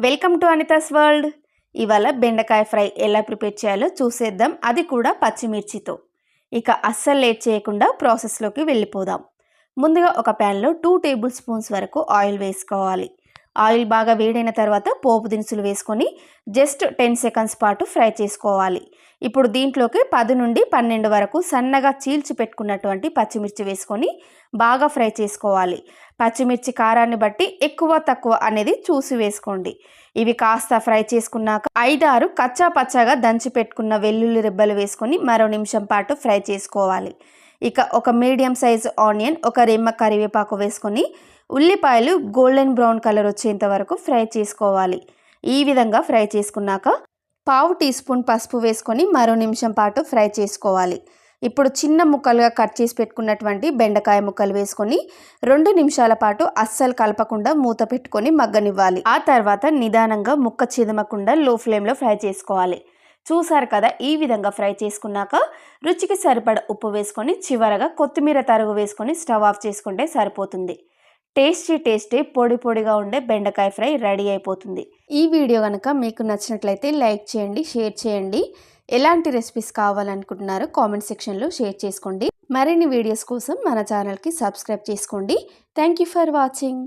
Welcome to Anita's world. ఇవాళ బెండకాయ fry ఎలా ప్రిపేర్ చేయాలో చూసేద్దాం. అది కూడా పచ్చిమిర్చితో. ఇక అస్సలు లేట్ చేయకుండా ప్రాసెస్లోకి వెళ్ళిపోదాం. ముందుగా ఒక ప్యాన్లో టూ టేబుల్ స్పూన్స్ వరకు ఆయిల్ వేసుకోవాలి. ఆయిల్ బాగా వేడైన తర్వాత పోపు దినుసులు వేసుకొని జస్ట్ టెన్ సెకండ్స్ పాటు ఫ్రై చేసుకోవాలి. ఇప్పుడు దీంట్లోకి పది నుండి పన్నెండు వరకు సన్నగా చీల్చి పెట్టుకున్నటువంటి పచ్చిమిర్చి వేసుకొని బాగా ఫ్రై చేసుకోవాలి. పచ్చిమిర్చి కారాన్ని బట్టి ఎక్కువ తక్కువ అనేది చూసి వేసుకోండి. ఇవి కాస్త ఫ్రై చేసుకున్నాక ఐదారు కచ్చా పచ్చాగా దంచి పెట్టుకున్న వెల్లుల్లి రెబ్బలు వేసుకొని మరో నిమిషం పాటు ఫ్రై చేసుకోవాలి. ఇక ఒక మీడియం సైజు ఆనియన్ ఒక రెమ్మ కరివేపాకు వేసుకొని ఉల్లిపాయలు గోల్డెన్ బ్రౌన్ కలర్ వచ్చేంత వరకు ఫ్రై చేసుకోవాలి. ఈ విధంగా ఫ్రై చేసుకున్నాక పావు టీ స్పూన్ పసుపు వేసుకొని మరో నిమిషం పాటు ఫ్రై చేసుకోవాలి. ఇప్పుడు చిన్న ముక్కలుగా కట్ చేసి పెట్టుకున్నటువంటి బెండకాయ ముక్కలు వేసుకొని రెండు నిమిషాల పాటు అస్సలు కలపకుండా మూత పెట్టుకొని మగ్గనివ్వాలి. ఆ తర్వాత నిదానంగా ముక్క చిదమకుండా లో ఫ్లేమ్లో ఫ్రై చేసుకోవాలి. చూసారు కదా ఈ విధంగా ఫ్రై చేసుకున్నాక రుచికి సరిపడ ఉప్పు వేసుకొని చివరగా కొత్తిమీర తరుగు వేసుకొని స్టవ్ ఆఫ్ చేసుకుంటే సరిపోతుంది. టేస్టీ టేస్టీ పొడి పొడిగా ఉండే బెండకాయ ఫ్రై రెడీ అయిపోతుంది. ఈ వీడియో కనుక మీకు నచ్చినట్లయితే లైక్ చేయండి షేర్ చేయండి. ఎలాంటి రెసిపీస్ కావాలనుకుంటున్నారో కామెంట్ సెక్షన్లో షేర్ చేసుకోండి. మరిన్ని వీడియోస్ కోసం మన ఛానల్కి సబ్స్క్రైబ్ చేసుకోండి. Thank you for watching.